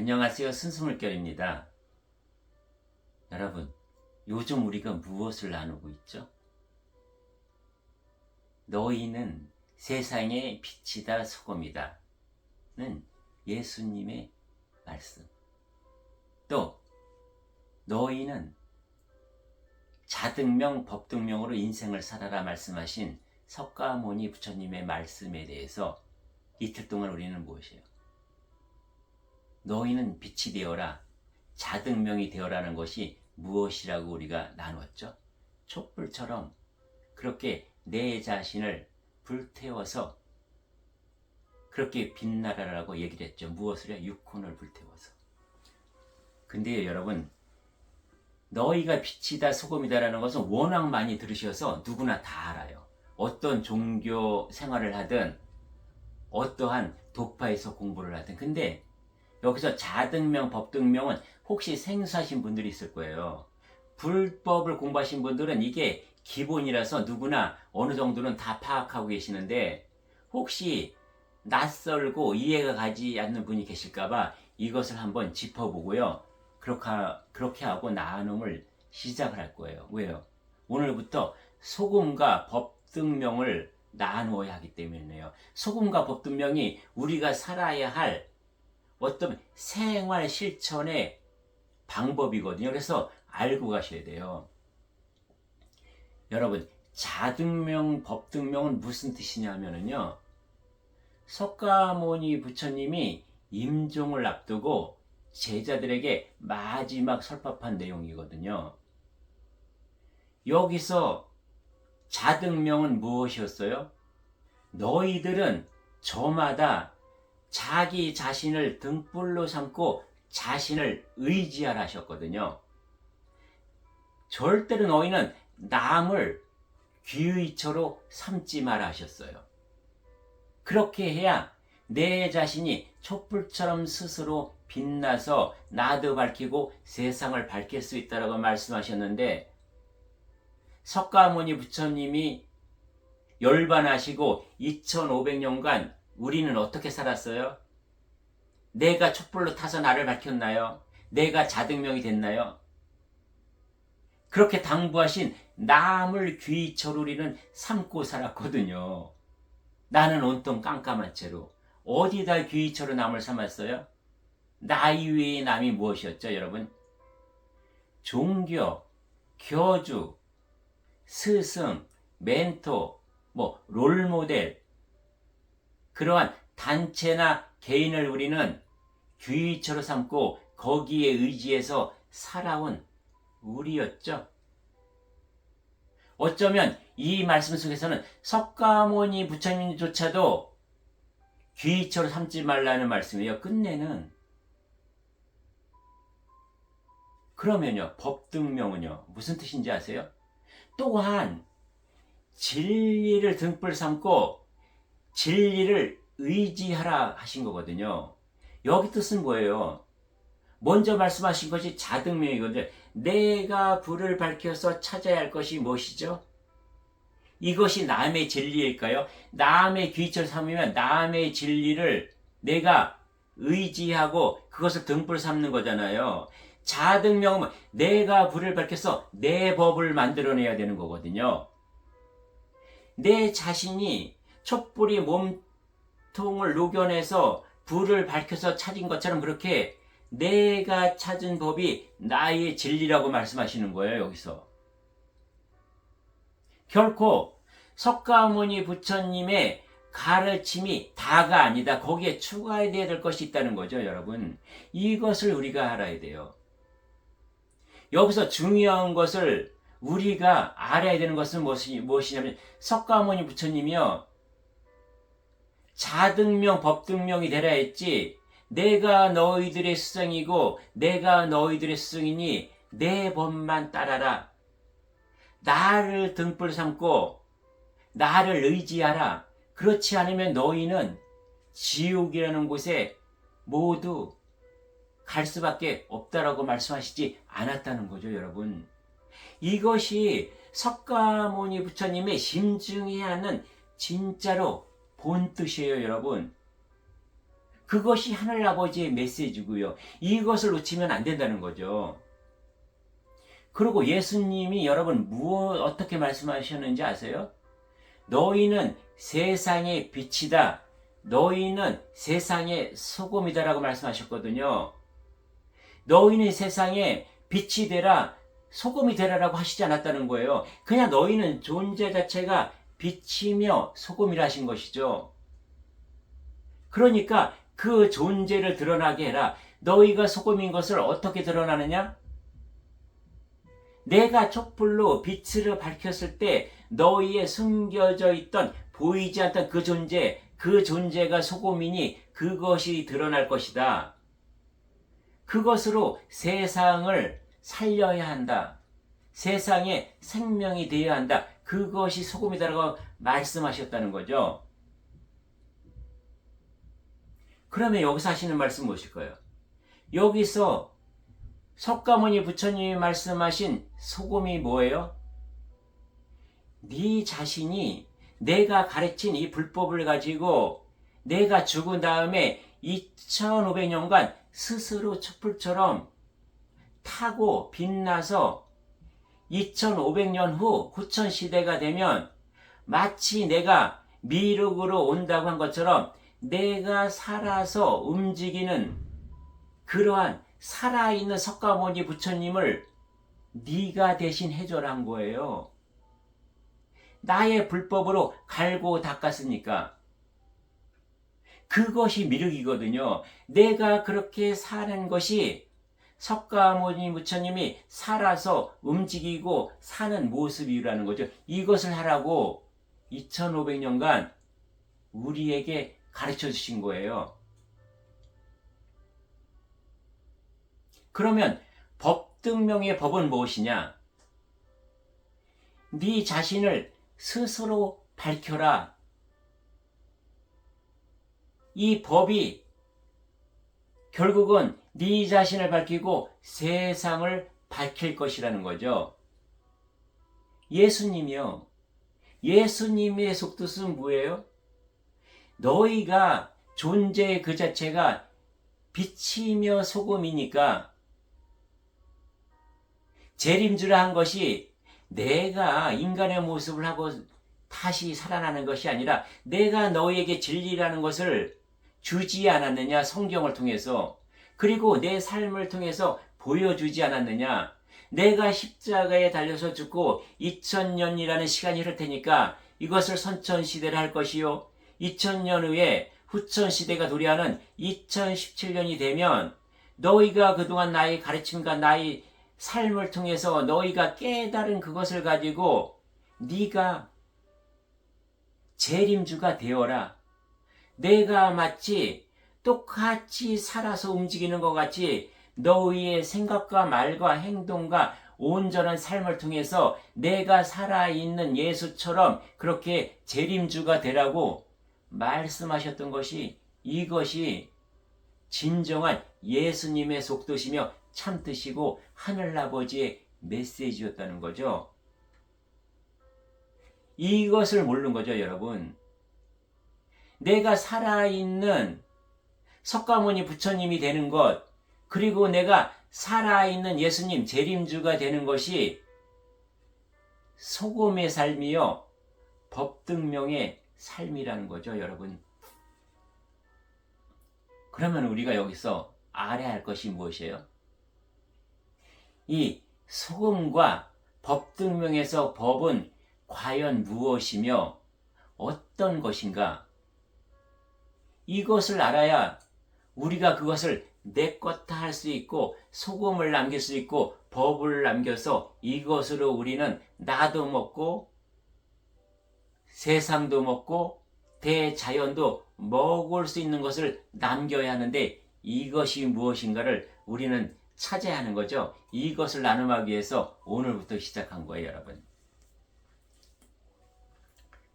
안녕하세요. 순수물결입니다. 여러분, 요즘 우리가 무엇을 나누고 있죠? 너희는 세상의 빛이다 소금이다. 는 예수님의 말씀. 또, 너희는 자등명, 법등명으로 인생을 살아라 말씀하신 석가모니 부처님의 말씀에 대해서 이틀 동안 우리는 무엇이에요? 너희는 빛이 되어라. 자등명이 되어라는 것이 무엇이라고 우리가 나눴죠? 촛불처럼 그렇게 내 자신을 불태워서 그렇게 빛나라라고 얘기를 했죠. 무엇을요? 육혼을 불태워서. 근데요, 여러분. 너희가 빛이다, 소금이다라는 것은 워낙 많이 들으셔서 누구나 다 알아요. 어떤 종교 생활을 하든, 어떠한 도파에서 공부를 하든. 근데 여기서 자등명, 법등명은 혹시 생소하신 분들이 있을 거예요. 불법을 공부하신 분들은 이게 기본이라서 누구나 어느 정도는 다 파악하고 계시는데 혹시 낯설고 이해가 가지 않는 분이 계실까봐 이것을 한번 짚어보고요. 그렇게, 그렇게 하고 나눔을 시작을 할 거예요. 왜요? 오늘부터 소금과 법등명을 나누어야 하기 때문이에요. 소금과 법등명이 우리가 살아야 할 어떤 생활 실천의 방법이거든요. 그래서 알고 가셔야 돼요. 여러분, 자등명, 법등명은 무슨 뜻이냐면요. 석가모니 부처님이 임종을 앞두고 제자들에게 마지막 설법한 내용이거든요. 여기서 자등명은 무엇이었어요? 너희들은 저마다 자기 자신을 등불로 삼고 자신을 의지하라 하셨거든요. 절대로 너희는 남을 귀의처로 삼지 마라 하셨어요. 그렇게 해야 내 자신이 촛불처럼 스스로 빛나서 나도 밝히고 세상을 밝힐 수 있다라고 말씀하셨는데 석가모니 부처님이 열반하시고 2500년간 우리는 어떻게 살았어요? 내가 촛불로 타서 나를 밝혔나요? 내가 자등명이 됐나요? 그렇게 당부하신 남을 귀처로 우리는 삼고 살았거든요. 나는 온통 깜깜한 채로 어디다 귀처로 남을 삼았어요? 나 이외의 남이 무엇이었죠, 여러분? 종교, 교주, 스승, 멘토, 뭐 롤모델 그러한 단체나 개인을 우리는 귀처로 삼고 거기에 의지해서 살아온 우리였죠. 어쩌면 이 말씀 속에서는 석가모니 부처님조차도 귀처로 삼지 말라는 말씀이에요. 끝내는 그러면요 법등명은요 무슨 뜻인지 아세요? 또한 진리를 등불 삼고 진리를 의지하라 하신 거거든요. 여기 뜻은 뭐예요? 먼저 말씀하신 것이 자등명이거든요. 내가 불을 밝혀서 찾아야 할 것이 무엇이죠? 이것이 남의 진리일까요? 남의 귀철 삼으면 남의 진리를 내가 의지하고 그것을 등불 삼는 거잖아요. 자등명은 내가 불을 밝혀서 내 법을 만들어내야 되는 거거든요. 내 자신이 촛불이 몸통을 녹여내서 불을 밝혀서 찾은 것처럼 그렇게 내가 찾은 법이 나의 진리라고 말씀하시는 거예요, 여기서. 결코 석가모니 부처님의 가르침이 다가 아니다. 거기에 추가해야 될 것이 있다는 거죠, 여러분. 이것을 우리가 알아야 돼요. 여기서 중요한 것을 우리가 알아야 되는 것은 무엇이, 무엇이냐면 석가모니 부처님이요. 자등명, 법등명이 되라 했지 내가 너희들의 스승이고 내가 너희들의 스승이니 내 법만 따라라. 나를 등불 삼고 나를 의지하라. 그렇지 않으면 너희는 지옥이라는 곳에 모두 갈 수밖에 없다라고 말씀하시지 않았다는 거죠, 여러분. 이것이 석가모니 부처님의 심중해야 하는 진짜로 본 뜻이에요, 여러분. 그것이 하늘 아버지의 메시지고요. 이것을 놓치면 안 된다는 거죠. 그리고 예수님이 여러분 무엇 어떻게 말씀하셨는지 아세요? 너희는 세상의 빛이다. 너희는 세상의 소금이다라고 말씀하셨거든요. 너희는 세상에 빛이 되라, 소금이 되라라고 하시지 않았다는 거예요. 그냥 너희는 존재 자체가 빛이며 소금이라 하신 것이죠. 그러니까 그 존재를 드러나게 해라. 너희가 소금인 것을 어떻게 드러나느냐? 내가 촛불로 빛을 밝혔을 때 너희의 숨겨져 있던 보이지 않던 그 존재, 그 존재가 소금이니 그것이 드러날 것이다. 그것으로 세상을 살려야 한다. 세상에 생명이 되어야 한다. 그것이 소금이다라고 말씀하셨다는 거죠. 그러면 여기서 하시는 말씀 무엇일까요? 여기서 석가모니 부처님이 말씀하신 소금이 뭐예요? 네 자신이 내가 가르친 이 불법을 가지고 내가 죽은 다음에 2500년간 스스로 촛불처럼 타고 빛나서 2500년 후 후천 시대가 되면 마치 내가 미륵으로 온다고 한 것처럼 내가 살아서 움직이는 그러한 살아있는 석가모니 부처님을 네가 대신 해줘란 거예요. 나의 불법으로 갈고 닦았으니까. 그것이 미륵이거든요. 내가 그렇게 사는 것이 석가모니 부처님이 살아서 움직이고 사는 모습이라는 거죠. 이것을 하라고 2500년간 우리에게 가르쳐 주신 거예요. 그러면 법등명의 법은 무엇이냐? 네 자신을 스스로 밝혀라. 이 법이 결국은 네 자신을 밝히고 세상을 밝힐 것이라는 거죠. 예수님이요. 예수님의 속뜻은 뭐예요? 너희가 존재 그 자체가 빛이며 소금이니까 재림주라 한 것이 내가 인간의 모습을 하고 다시 살아나는 것이 아니라 내가 너희에게 진리라는 것을 주지 않았느냐 성경을 통해서 그리고 내 삶을 통해서 보여주지 않았느냐 내가 십자가에 달려서 죽고 2000년이라는 시간이 흐를 테니까 이것을 선천시대를 할 것이요 2000년 후에 후천시대가 도래하는 2017년이 되면 너희가 그동안 나의 가르침과 나의 삶을 통해서 너희가 깨달은 그것을 가지고 네가 재림주가 되어라. 내가 마치 똑같이 살아서 움직이는 것 같이 너희의 생각과 말과 행동과 온전한 삶을 통해서 내가 살아있는 예수처럼 그렇게 재림주가 되라고 말씀하셨던 것이 이것이 진정한 예수님의 속도시며 참뜻이고 하늘아버지의 메시지였다는 거죠. 이것을 모르는 거죠, 여러분. 내가 살아있는 석가모니 부처님이 되는 것, 그리고 내가 살아있는 예수님 재림주가 되는 것이 소금의 삶이요, 법등명의 삶이라는 거죠, 여러분. 그러면 우리가 여기서 알아야 할 것이 무엇이에요? 이 소금과 법등명에서 법은 과연 무엇이며 어떤 것인가? 이것을 알아야 우리가 그것을 내 것 다 할 수 있고 소금을 남길 수 있고 법을 남겨서 이것으로 우리는 나도 먹고 세상도 먹고 대자연도 먹을 수 있는 것을 남겨야 하는데 이것이 무엇인가를 우리는 찾아야 하는 거죠. 이것을 나눔하기 위해서 오늘부터 시작한 거예요, 여러분.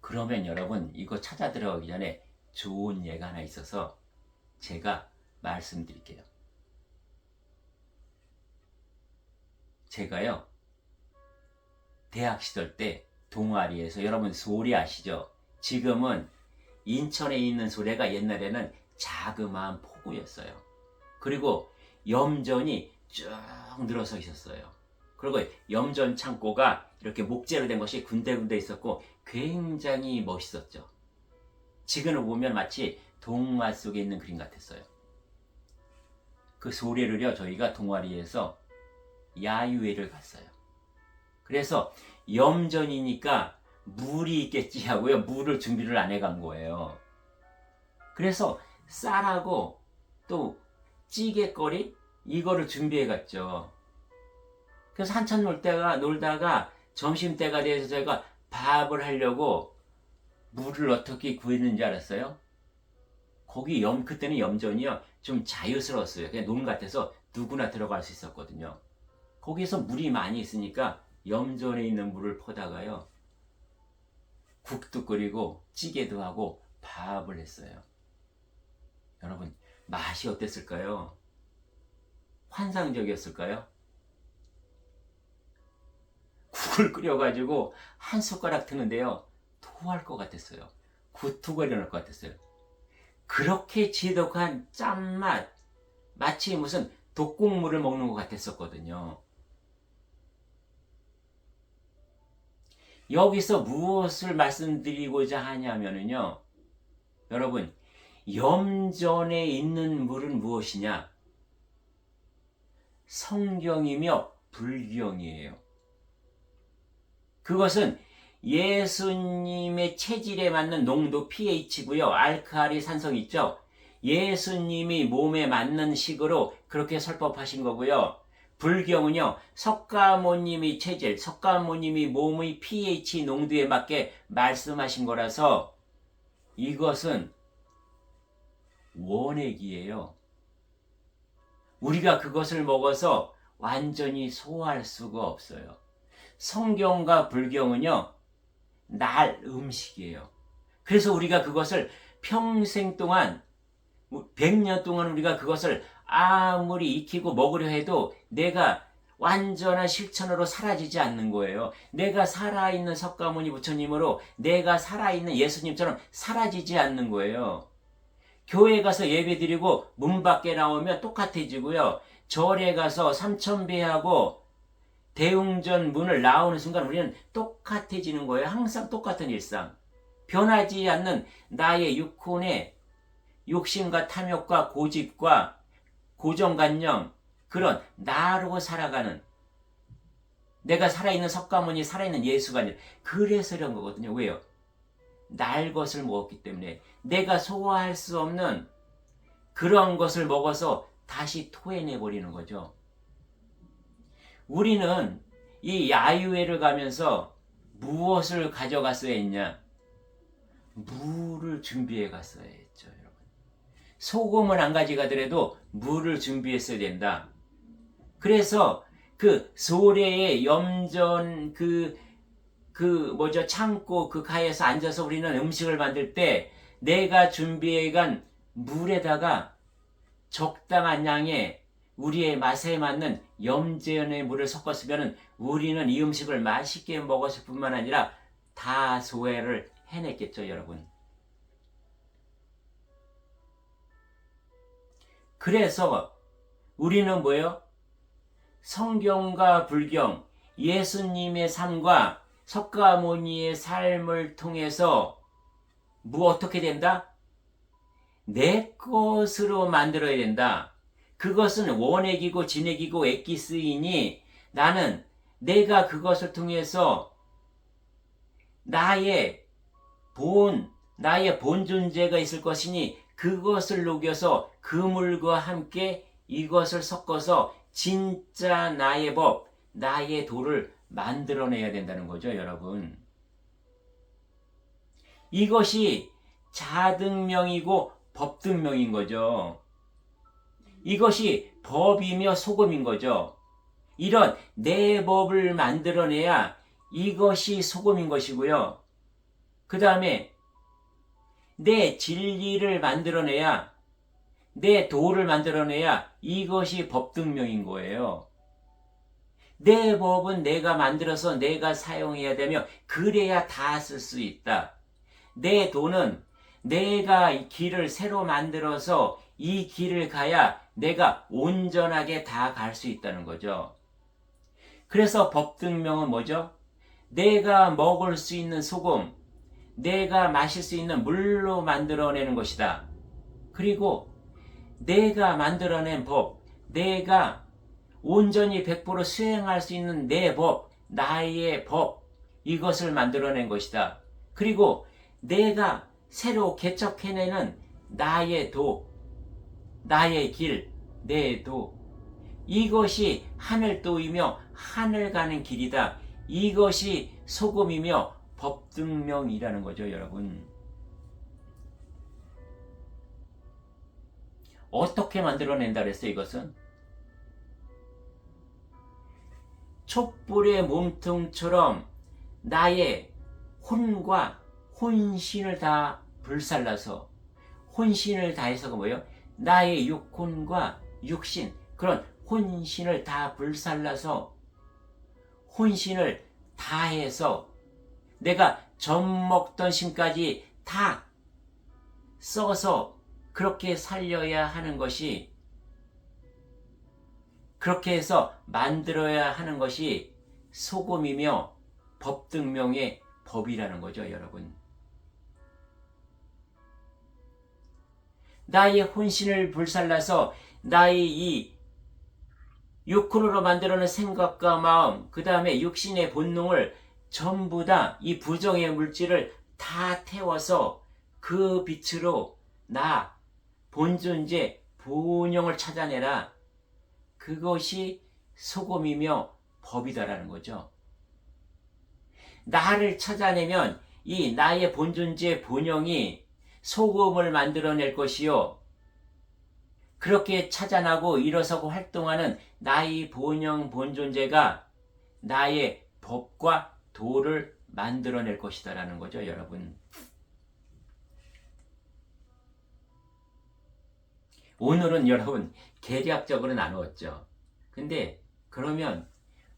그러면 여러분 이거 찾아 들어가기 전에 좋은 예가 하나 있어서 제가 말씀드릴게요. 제가요 대학 시절 때 동아리에서 여러분 소리 아시죠? 지금은 인천에 있는 소리가 옛날에는 자그마한 포구였어요. 그리고 염전이 쭉 늘어서 있었어요. 그리고 염전 창고가 이렇게 목재로 된 것이 군데군데 있었고 굉장히 멋있었죠. 지금을 보면 마치 동화 속에 있는 그림 같았어요. 그 소리를요 저희가 동아리에서 야유회를 갔어요. 그래서 염전이니까 물이 있겠지 하고요 물을 준비를 안 해간 거예요. 그래서 쌀하고 또 찌개거리 이거를 준비해 갔죠. 그래서 한참 놀다가 놀다가 점심 때가 돼서 저희가 밥을 하려고 물을 어떻게 구했는지 알았어요? 거기 염 그때는 염전이요 좀 자유스러웠어요. 그냥 논 같아서 누구나 들어갈 수 있었거든요. 거기서 물이 많이 있으니까 염전에 있는 물을 퍼다가요 국도 끓이고 찌개도 하고 밥을 했어요. 여러분 맛이 어땠을까요? 환상적이었을까요? 국을 끓여가지고 한 숟가락 트는데요 토할 것 같았어요. 구토가 일어날 것 같았어요. 그렇게 지독한 짠맛 마치 무슨 독국물을 먹는 것 같았었거든요. 여기서 무엇을 말씀드리고자 하냐면요. 여러분, 염전에 있는 물은 무엇이냐? 성경이며 불경이에요. 그것은 예수님의 체질에 맞는 농도 pH고요. 알카리 산성 있죠? 예수님이 몸에 맞는 식으로 그렇게 설법하신 거고요. 불경은요, 석가모님이 체질, 석가모님이 몸의 pH 농도에 맞게 말씀하신 거라서 이것은 원액이에요. 우리가 그것을 먹어서 완전히 소화할 수가 없어요. 성경과 불경은요, 날 음식이에요. 그래서 우리가 그것을 평생 동안, 100년 동안 우리가 그것을 아무리 익히고 먹으려 해도 내가 완전한 실천으로 사라지지 않는 거예요. 내가 살아있는 석가모니 부처님으로 내가 살아있는 예수님처럼 사라지지 않는 거예요. 교회 가서 예배 드리고 문 밖에 나오면 똑같아지고요. 절에 가서 삼천배하고 대웅전 문을 나오는 순간 우리는 똑같아지는 거예요. 항상 똑같은 일상. 변하지 않는 나의 육혼의 욕심과 탐욕과 고집과 고정관념, 그런 나로 살아가는 내가 살아있는 석가모니 살아있는 예수가 아니라 그래서 이런 거거든요. 왜요? 날 것을 먹었기 때문에 내가 소화할 수 없는 그런 것을 먹어서 다시 토해내 버리는 거죠. 우리는 이 야유회를 가면서 무엇을 가져갔어야 했냐? 물을 준비해 갔어야 했죠, 여러분. 소금을 안 가져가더라도 물을 준비했어야 된다. 그래서 그 소래의 염전 그, 그 뭐죠, 창고 그 가에서 앉아서 우리는 음식을 만들 때 내가 준비해 간 물에다가 적당한 양의 우리의 맛에 맞는 염전의 물을 섞었으면 우리는 이 음식을 맛있게 먹었을 뿐만 아니라 다 소외를 해냈겠죠, 여러분. 그래서 우리는 뭐예요? 성경과 불경, 예수님의 삶과 석가모니의 삶을 통해서 뭐 어떻게 된다? 내 것으로 만들어야 된다. 그것은 원액이고 진액이고 액기스이니 나는 내가 그것을 통해서 나의 본, 나의 본 존재가 있을 것이니 그것을 녹여서 그 물과 함께 이것을 섞어서 진짜 나의 법, 나의 도를 만들어내야 된다는 거죠, 여러분. 이것이 자등명이고 법등명인 거죠. 이것이 법이며 소금인 거죠. 이런 내 법을 만들어내야 이것이 소금인 것이고요. 그 다음에 내 진리를 만들어내야 내 도를 만들어내야 이것이 법등명인 거예요. 내 법은 내가 만들어서 내가 사용해야 되며 그래야 다 쓸 수 있다. 내 도는 내가 이 길을 새로 만들어서 이 길을 가야 내가 온전하게 다 갈 수 있다는 거죠. 그래서 법등명은 뭐죠? 내가 먹을 수 있는 소금, 내가 마실 수 있는 물로 만들어내는 것이다. 그리고 내가 만들어낸 법, 내가 온전히 100% 수행할 수 있는 내 법, 나의 법, 이것을 만들어낸 것이다. 그리고 내가 새로 개척해내는 나의 도, 나의 길, 내 도. 이것이 하늘도이며 하늘 가는 길이다. 이것이 소금이며 법등명이라는 거죠, 여러분. 어떻게 만들어낸다 그랬어요, 이것은? 촛불의 몸통처럼 나의 혼과 혼신을 다 불살라서 혼신을 다해서가 뭐예요? 나의 육혼과 육신 그런 혼신을 다 불살라서 혼신을 다해서 내가 젖 먹던 심까지 다 써서 그렇게 살려야 하는 것이 그렇게 해서 만들어야 하는 것이 소금이며 법등명의 법이라는 거죠, 여러분. 나의 혼신을 불살라서 나의 이 육훈으로 만들어낸 생각과 마음, 그 다음에 육신의 본능을 전부 다 이 부정의 물질을 다 태워서 그 빛으로 나 본존재 본영을 찾아내라. 그것이 소금이며 법이다라는 거죠. 나를 찾아내면 이 나의 본존재 본영이 소금을 만들어낼 것이요. 그렇게 찾아나고 일어서고 활동하는 나의 본영 본존재가 나의 법과 도를 만들어낼 것이다라는 거죠, 여러분. 오늘은 여러분 계략적으로 나누었죠. 근데 그러면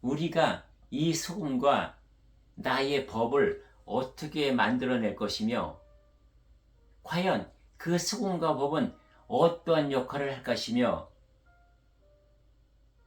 우리가 이 소금과 나의 법을 어떻게 만들어낼 것이며 과연 그 수금과 법은 어떠한 역할을 할 것이며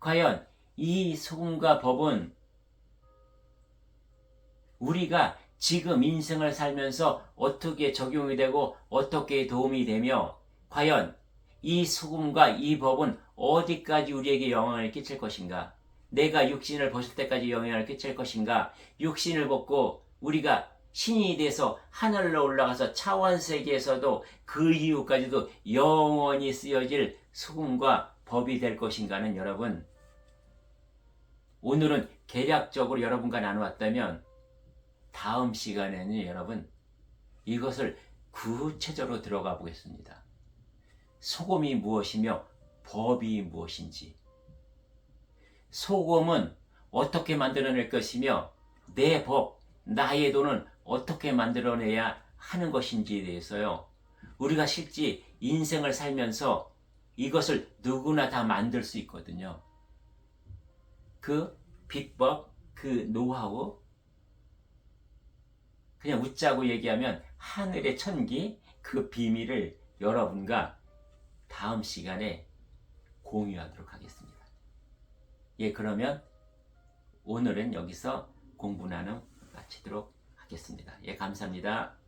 과연 이 수금과 법은 우리가 지금 인생을 살면서 어떻게 적용이 되고 어떻게 도움이 되며 과연 이 수금과 이 법은 어디까지 우리에게 영향을 끼칠 것인가? 내가 육신을 벗을 때까지 영향을 끼칠 것인가? 육신을 벗고 우리가 신이 돼서 하늘로 올라가서 차원 세계에서도 그 이후까지도 영원히 쓰여질 수금과 법이 될 것인가는 여러분 오늘은 계략적으로 여러분과 나누었다면 다음 시간에는 여러분 이것을 구체적으로 들어가 보겠습니다. 소금이 무엇이며 법이 무엇인지 소금은 어떻게 만들어낼 것이며 내 법, 나의 돈은 어떻게 만들어내야 하는 것인지에 대해서요. 우리가 실제 인생을 살면서 이것을 누구나 다 만들 수 있거든요. 그 비법, 그 노하우, 그냥 웃자고 얘기하면 하늘의 천기, 그 비밀을 여러분과 다음 시간에 공유하도록 하겠습니다. 예, 그러면 오늘은 여기서 공부 나눔 마치도록 하겠습니다. 예, 감사합니다.